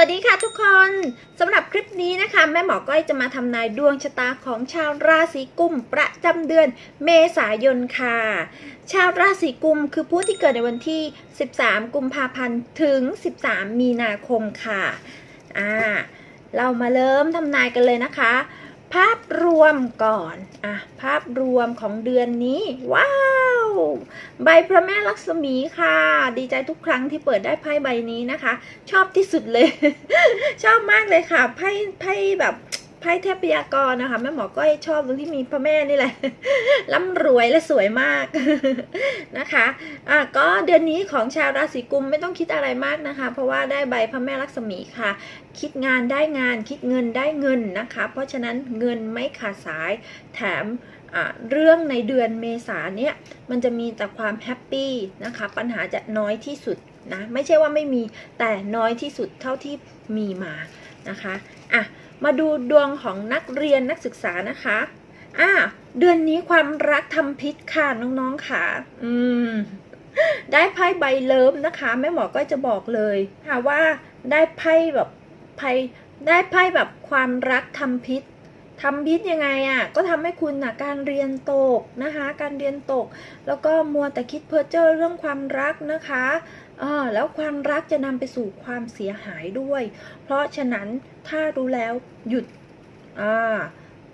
วัสดีค่ะทุกคนสำหรับคลิปนี้นะคะ แม่หมอก้อยจะมาทำนายดวงชะตาของชาวราศีกุมประจำเดือนเมษายนค่ะ ชาวราศีกุมคือผู้ที่เกิดในวันที่ 13 กุมภาพันธ์ถึง 13 มีนาคมค่ะอ่าเรามาเริ่มทำนายกันเลยนะคะ ภาพรวมก่อนอะภาพรวมของเดือนนี้ ว้าว ใบพระแม่ลักษมีค่ะ ดีใจทุกครั้งที่เปิดได้ไพ่ใบนี้นะคะ ชอบที่สุดเลย ชอบมากเลยค่ะไพ่ไพ่แบบ ไพ่เทพยากรนะคะแม่หมอก็ชอบตรงที่มีพระแม่นี่แหละร่ำรวยและสวยมากนะคะอะก็เดือนนี้ของชาวราศีกุมไม่ต้องคิดอะไรมากนะคะ เพราะว่าได้ใบพระแม่ลักษมีค่ะ คิดงานได้งานคิดเงินได้เงินนะคะ เพราะฉะนั้นเงินไม่ขาดสายแถมเรื่องในเดือนเมษาเนี่ยมันจะมีแต่ความแฮปปี้นะคะ ปัญหาจะน้อยที่สุดนะ ไม่ใช่ว่าไม่มีแต่น้อยที่สุดเท่าที่มีมานะคะอะ มาดูดวงของนักเรียนนักศึกษานะคะอะเดือนนี้ความรักทำพิษค่ะน้องๆค่ะ อืม ได้ไพ่ใบเลิฟนะคะแม่หมอก็จะบอกเลยค่ะว่าได้ไพ่แบบไพ่ได้ไพ่แบบความรักทำพิษทำพิษยังไงอะ่ะก็ทำให้คุณนะการเรียนตกนะคะ การเรียนตก แล้วก็มัวแต่คิดเพ้อเจ้อเรื่องความรักนะคะ แล้วความรักจะนำไปสู่ความเสียหายด้วย เพราะฉะนั้นถ้ารู้แล้วหยุดอ่า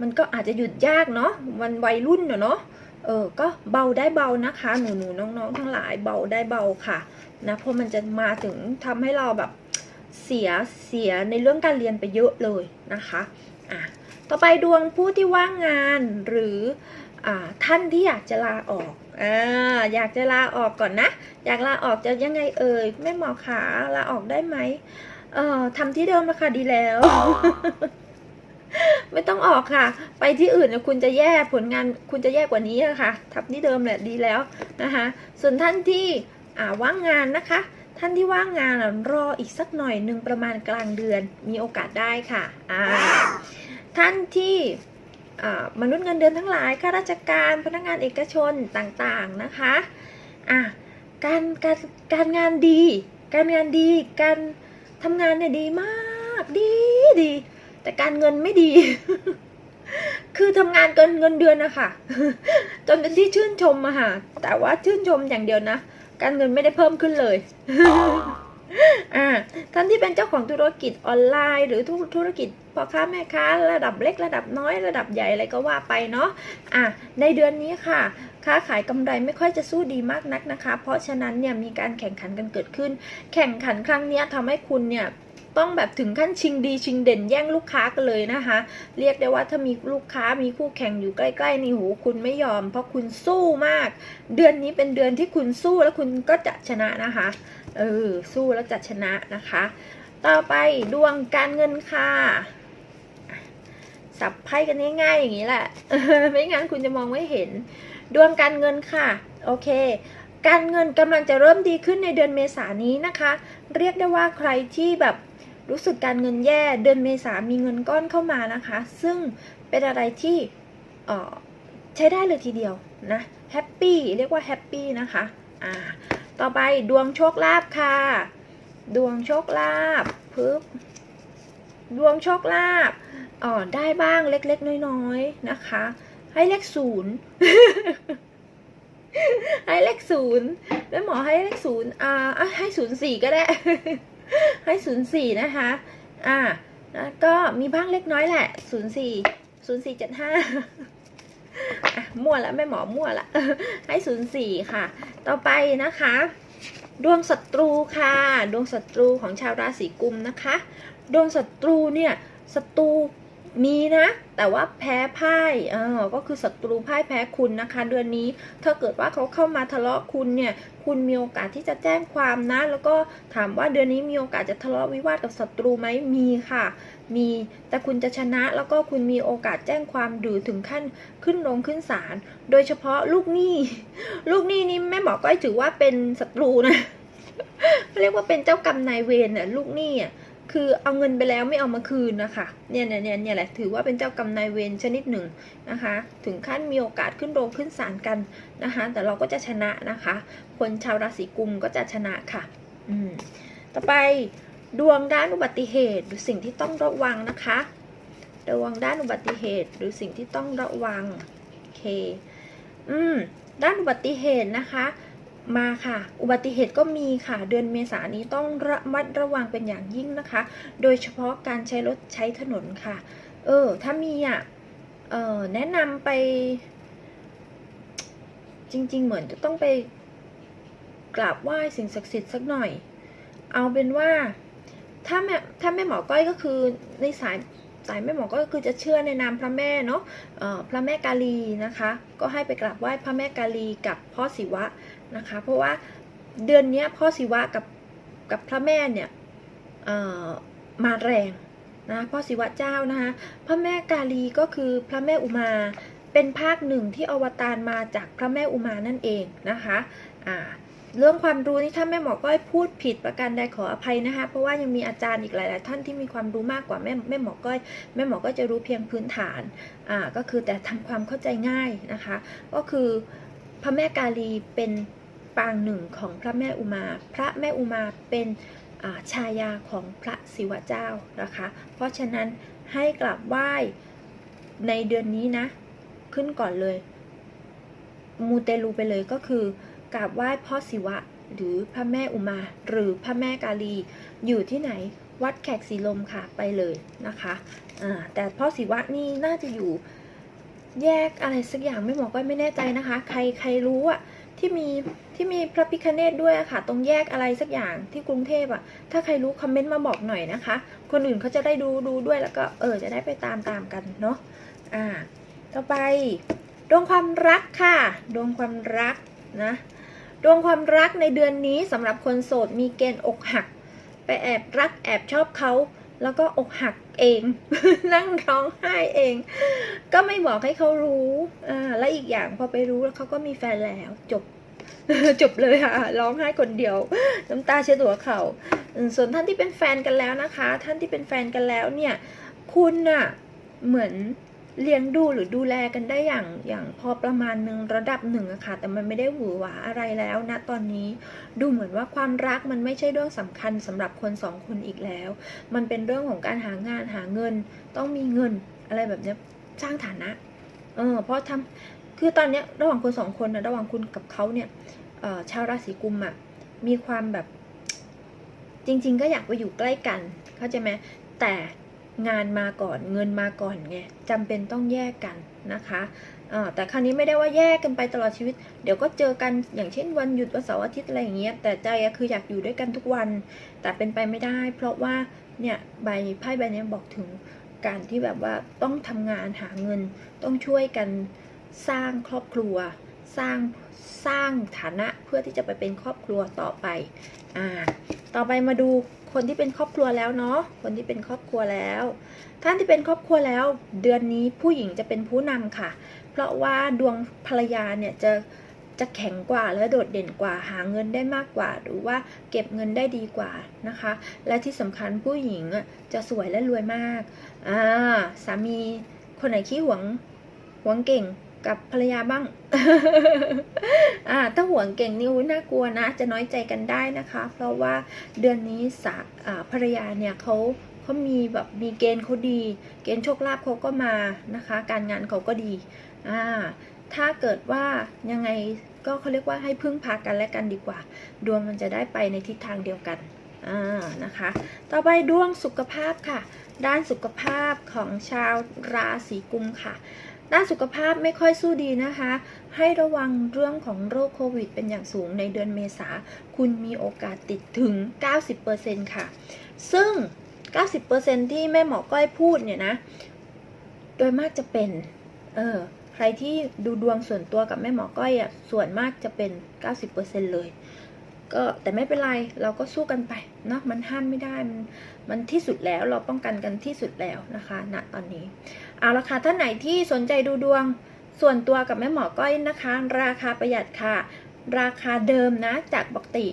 มันก็อาจจะหยุดยากเนาะวันวัยรุ่นเนาะเออก็เบาได้เบานะคะ หนูหนูน้องๆ ทั้งหลายเบาได้เบาค่ะนะเพราะมันจะมาถึงทำให้เราแบบเสียเสียในเรื่องการเรียนไปเยอะเลยนะคะอะต่อไปดวงผู้ที่ว่างงานหรือ ท่านที่อยากจะลาออกออยากจะลาออกก่อนนะ อยากลาออกจะยังไงเอ่ยแม่หมอขาลาออกได้ไหมเอ่อทำที่เดิมนะคะดีแล้ว ไม่ต้องออกค่ะ ไปที่อื่นนะคุณจะแย่ผลงานคุณจะแย่กว่านี้อะค่ะทับที่เดิมแหละดีแล้วนะคะส่วนท่านที่ว่างงานนะคะ ท่านที่ว่างงานรออีกสักหน่อยหนึ่งประมาณกลางเดือนมีโอกาสได้ค่ะท่านที่ มนุษย์เงินเดือนทั้งหลายข้าราชการพนักงานเอกชนต่างๆนะคะอะการการการงานดี การงานดีการทำงานเนี่ยดีมากดีดี แต่การเงินไม่ดี คือทำงานเกินเงินเดือนนะคะจนเป็นที่ชื่นชมอะค่ะแต่ว่าชื่นชมอย่างเดียวนะ การเงินไม่ได้เพิ่มขึ้นเลย อ่าท่านที่เป็นเจ้าของธุรกิจออนไลน์ หรือธุธุรกิจพ่อค้าแม่ค้าระดับเล็กระดับน้อยระดับใหญ่อะไรก็ว่าไปเนาะอะในเดือนนี้ค่ะ ค้าขายกำไรไม่ค่อยจะสู้ดีมากนักนะคะ เพราะฉะนั้นเนี่ยมีการแข่งขันกันเกิดขึ้น แข่งขันครั้งนี้ยทำให้คุณเนี่ย ต้องแบบถึงขั้นชิงดีชิงเด่นแย่งลูกค้ากันเลยนะคะ เรียกได้ว่าถ้ามีลูกค้ามีคู่แข่งอยู่ใกล้ๆนี่โหคุณไม่ยอม เพราะคุณสู้มาก เดือนนี้เป็นเดือนที่คุณสู้แล้วคุณก็จะชนะนะคะเออสู้แล้วจะชนะนะคะ ต่อไปดวงการเงินค่ะสับไพ่กันง่ายๆอย่างนี้แหละ ไม่งั้นคุณจะมองไม่เห็น ดวงการเงินค่ะ โอเค การเงินกำลังจะเริ่มดีขึ้นในเดือนเมษานี้นะคะ เรียกได้ว่าใครที่แบบ รู้สึกการเงินแย่เดือนเมษามีเงินก้อนเข้ามานะคะ ซึ่งเป็นอะไรที่ใช้ได้เลยทีเดียวนะแฮปปี้เรียกว่าแฮปปี้นะคะอ่าต่อไปดวงโชคลาภค่ะ ดวงโชคลาภปึ๊บดวงโชคลาภอ๋อได้บ้างเล็กๆ น้อยๆนะคะ ให้เลขศูนย์ให้เลขศูนย์แม่หมอให้เลขศูนย์อ่าให้ศูนย์สี่ก็ได้ ให้ศูนย์สี่นะคะ อ่าแล้วก็มีบ้างเล็กน้อยแหละศูนย์สี่ศูนย์สี่เจ็ดห้ามั่วละแม่หมอมั่วละ ให้ศูนย์สี่ค่ะ ต่อไปนะคะ ดวงศัตรูค่ะ ดวงศัตรูของชาวราศีกุมนะคะ ดวงศัตรูเนี่ยศัตรู มีนะ แต่ว่าแพ้พ่ายเออก็คือศัตรูพ่ายแพ้คุณนะคะ เดือนนี้ ถ้าเกิดว่าเขาเข้ามาทะเลาะคุณเนี่ย คุณมีโอกาสที่จะแจ้งความนะ แล้วก็ถามว่าเดือนนี้มีโอกาสจะทะเลาะวิวาทกับศัตรูไหมมีค่ะ มี แต่คุณจะชนะแล้วก็คุณมีโอกาสแจ้งความหรือถึงขั้นขึ้นโรงขึ้นศาล โดยเฉพาะลูกหนี้ ลูกหนี้นี่แม่หมอก็ถือว่าเป็นศัตรูนะเรียกว่าเป็นเจ้ากรรมนายเวรน่ะลูกหนี้อะ คือเอาเงินไปแล้วไม่เอามาคืนนะคะเนี่ยเนี่ยเนี่ยเนี่ยแหละถือว่าเป็นเจ้ากรรมนายเวรชนิดหนึ่งนะคะ ถึงขั้นมีโอกาสขึ้นโรงขึ้นศาลกันนะคะ แต่เราก็จะชนะนะคะ คนชาวราศีกุมก็จะชนะค่ะ อืมต่อไปดวงด้านอุบัติเหตุหรือสิ่งที่ต้องระวังนะคะระวังด้านอุบัติเหตุหรือสิ่งที่ต้องระวังโอเค อืมด้านอุบัติเหตุนะคะ มาค่ะ อุบัติเหตุก็มีค่ะ เดือนเมษายนนี้ต้องระมัดระวังเป็นอย่างยิ่งนะคะ โดยเฉพาะการใช้รถใช้ถนนค่ะ เออ ถ้ามีอะ เออแนะนำไป จริง ๆ เหมือนจะต้องไปกราบไหว้สิ่งศักดิ์สิทธิ์สักหน่อย เอาเป็นว่า ถ้าแม่ถ้าแม่หมอก้อยก็คือในสายสายแม่หมอก็คือจะเชื่อในนามพระแม่เนาะพระแม่กาลีนะคะ ก็ให้ไปกราบไหว้พระแม่กาลีกับพ่อศิวะ นะคะ เพราะว่าเดือนนี้พ่อศิวะกับกับพระแม่เนี่ยมาแรงนะพ่อศิวะเจ้านะคะพระแม่กาลีก็คือพระแม่อุมาเป็นภาคหนึ่งที่อวตารมาจากพระแม่อุมานั่นเองนะคะเรื่องความรู้นี่ถ้าแม่หมอก้อยพูดผิดประการใดขออภัยนะคะเพราะว่ายังมีอาจารย์อีกหลาย ๆ ท่านที่มีความรู้มากกว่าแม่แม่หมอก้อยแม่หมอก็จะรู้เพียงพื้นฐานอ่าก็คือแต่ทำความเข้าใจง่ายนะคะ ก็คือพระแม่กาลีเป็น ปางหนึ่งของพระแม่อุมา พระแม่อุมาเป็นาชายาของพระศิวะเจ้านะคะ เพราะฉะนั้นให้กราบไหว้ในเดือนนี้นะ ขึ้นก่อนเลย มูเตลูไปเลยก็คือกราบไหว้พ่อศิวะ หรือพระแม่อุมา หรือพระแม่กาลี อยู่ที่ไหนวัดแขกสีลมค่ะไปเลยนะคะแต่พ่อศิวะนี่น่าจะอยู่แยกอะไรสักอย่างไม่บอกก็ไม่แน่ใจนะคะ ใครใครรู้อะ ที่มีที่มีพระพิคเนตด้วยอะค่ะ ตรงแยกอะไรสักอย่างที่กรุงเทพอะถ้าใครรู้คอมเมนต์มาบอกหน่อยนะคะ คนอื่นเขาจะได้ดูดูด้วยแล้วก็เออจะได้ไปตามตามกันเนาะอ่า ต่อไป ดวงความรักค่ะ ดวงความรักนะดวงความรักในเดือนนี้สำหรับคนโสดมีเกณฑ์อกหัก ไปแอบรักแอบชอบเขา แล้วก็อกหักเอง นั่งร้องไห้เอง ก็ไม่บอกให้เขารู้อ่าและอีกอย่างพอไปรู้แล้วเขาก็มีแฟนแล้วจบจบเลยค่ะร้องไห้คนเดียว น้ำตาเช็ดหัวเขาส่วนท่านที่เป็นแฟนกันแล้วนะคะ ท่านที่เป็นแฟนกันแล้วเนี่ย คุณน่ะเหมือน เลี้ยงดูหรือดูแลกันได้อย่างอย่างพอประมาณหนึ่งระดับหนึ่งอะค่ะแต่มันไม่ได้หวือหวาอะไรแล้วนะตอนนี้ดูเหมือนว่าความรักมันไม่ใช่เรื่องสำคัญสำหรับคนสองคนอีกแล้ว มันเป็นเรื่องของการหางานหาเงิน ต้องมีเงินอะไรแบบเนี้ยสร้างฐานะเออเพราะทำคือตอนเนี้ยระหว่างคนสองคนนะระหว่างคุณกับเขาเนี่ยชาวราศีกุมอะมีความแบบ จริง ๆ ก็อยากไปอยู่ใกล้กันเข้าใจไหมแต่ งานมาก่อนเงินมาก่อนไงจำเป็นต้องแยกกันนะคะแต่คราวนี้ไม่ได้ว่าแยกกันไปตลอดชีวิต เดี๋ยวก็เจอกันอย่างเช่นวันหยุดวันเสาร์อาทิตย์อะไรอย่างเงี้ยแต่ใจคืออยากอยู่ด้วยกันทุกวัน แต่เป็นไปไม่ได้ เพราะว่าเนี่ยใบไพ่ใบนี้บอกถึงการที่แบบว่าต้องทำงานหาเงิน ต้องช่วยกันสร้างครอบครัว สร้างสร้างฐานะเพื่อที่จะไปเป็นครอบครัวต่อไปอ่าต่อไปมาดู คนที่เป็นครอบครัวแล้วเนาะคนที่เป็นครอบครัวแล้ว ท่านที่เป็นครอบครัวแล้ว เดือนนี้ผู้หญิงจะเป็นผู้นำค่ะ เพราะว่าดวงภรรยาเนี่ยจะจะแข็งกว่าและโดดเด่นกว่าหาเงินได้มากกว่า หรือว่าเก็บเงินได้ดีกว่านะคะ และที่สำคัญผู้หญิงอะจะสวยและรวยมากอ่าสามีคนไหนขี้หวงหวงเก่ง กับภรรยาบ้าง อ่า ถ้าห่วงเก่งนี่อุ๊ยน่ากลัวนะ จะน้อยใจกันได้นะคะ เพราะว่าเดือนนี้สาอ่าภรรยาเนี่ยเขาเขามีแบบมีเกณฑ์เขาดี เกณฑ์โชคลาภเขาก็มานะคะ การงานเขาก็ดี อ่า ถ้าเกิดว่ายังไงก็เขาเรียกว่าให้พึ่งพากันและกันดีกว่า ดวงมันจะได้ไปในทิศทางเดียวกัน อ่า นะคะ ต่อไปดวงสุขภาพค่ะ ด้านสุขภาพของชาวราศีกุมค่ะ ด้านสุขภาพไม่ค่อยสู้ดีนะคะ ให้ระวังเรื่องของโรคโควิด เป็นอย่างสูงในเดือนเมษาคุณมีโอกาสติดถึง 90%ค่ะ ซึ่ง 90%ที่แม่หมอก้อยพูดเนี่ยนะ โดยมากจะเป็น เออ ใครที่ดูดวงส่วนตัวกับแม่หมอก้อยอะ ส่วนมากจะเป็น 90%เลย ก็แต่ไม่เป็นไรเราก็สู้กันไปเนาะมันห้ามไม่ได้มันมันที่สุดแล้วเราป้องกันกันที่สุดแล้วนะคะณตอนนี้เอาละค่ะท่านไหนที่สนใจดูดวงส่วนตัวกับแม่หมอก้อยนะคะ ราคาประหยัดค่ะ ราคาเดิมนะจากปกติ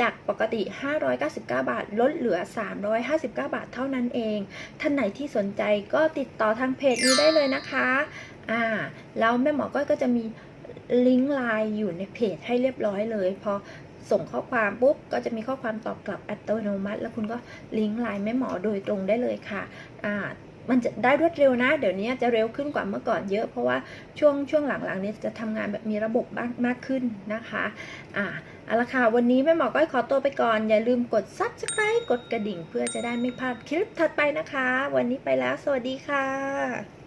จากปกติ 599 บาท ลดเหลือ 359 บาทเท่านั้นเอง ท่านไหนที่สนใจก็ติดต่อทางเพจนี้ได้เลยนะคะ อ่า แล้วแม่หมอก้อยก็จะมีลิงก์ไลน์อยู่ในเพจให้เรียบร้อยเลย พอ ส่งข้อความปุ๊บก็จะมีข้อความตอบกลับอัตโนมัติ แล้วคุณก็ลิงก์ไลน์แม่หมอโดยตรงได้เลยค่ะอ่ามันจะได้รวดเร็วนะ เดี๋ยวนี้จะเร็วขึ้นกว่าเมื่อก่อนเยอะ เพราะว่าช่วงช่วงหลังๆนี้จะทำงานแบบมีระบบบ้างมากขึ้นนะคะอ่าเอาละค่ะ วันนี้แม่หมอก็ขอตัวไปก่อน อย่าลืมกด subscribe กดกระดิ่ง เพื่อจะได้ไม่พลาดคลิปถัดไปนะคะ วันนี้ไปแล้ว สวัสดีค่ะ